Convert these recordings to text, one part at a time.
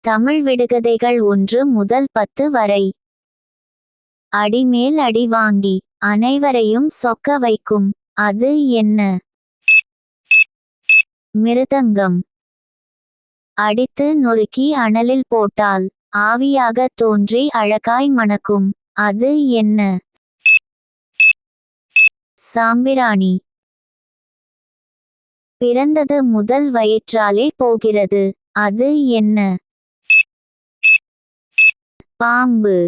தமிழ் விடுகதைகள் ஒன்று முதல் பத்து வரை. அடிமேல் அடி வாங்கி அனைவரையும் சொக்க வைக்கும். அது என்ன? மிருதங்கம். அடித்து நொறுக்கி அனலில் போட்டால் ஆவியாக தோன்றி அழகாய் மணக்கும். அது என்ன? சாம்பிராணி. பிறந்தது முதல் வயிற்றாலே போகிறது. அது என்ன? பாம்பு.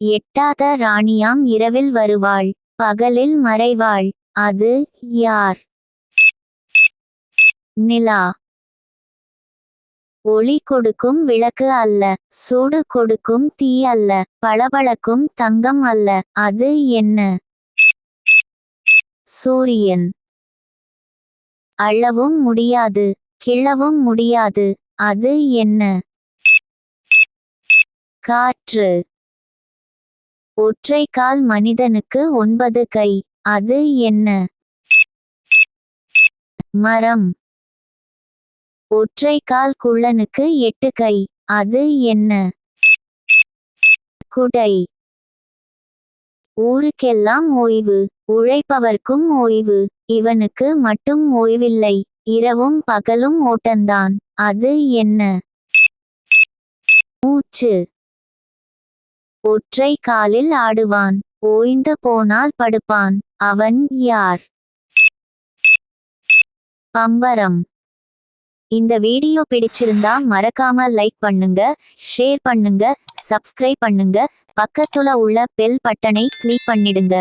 எட்டாத ராணியாம் இரவில் வருவாள் பகலில் மறைவாள். அது யார்? நிலா. ஒளி கொடுக்கும் விளக்கு அல்ல சூடு கொடுக்கும் தீ அல்ல பளபளக்கும் தங்கம் அல்ல அது என்ன? சூரியன். அள்ளவும் முடியாது கிள்ளவும் முடியாது அது என்ன? காற்று. ஒற்றை கால் மனிதனுக்கு ஒன்பது கை. அது என்ன? மரம். ஒற்றை கால் குள்ளனுக்கு எட்டு கை. அது என்ன? குடை. ஊருக்கெல்லாம் ஓய்வு. உழைப்பவர்க்கும் ஓய்வு. இவனுக்கு மட்டும் ஓய்வில்லை. இரவும் பகலும் ஓட்டந்தான். அது என்ன? மூச்சு. ஒற்றை காலில் ஆடுவான். ஓய்ந்து போனால் படுப்பான். அவன் யார்? பம்பரம். இந்த வீடியோ பிடிச்சிருந்தா மறக்காம லைக் பண்ணுங்க ஷேர் பண்ணுங்க சப்ஸ்கிரைப் பண்ணுங்க பக்கத்துல உள்ள பெல் பட்டனை கிளிக் பண்ணிடுங்க.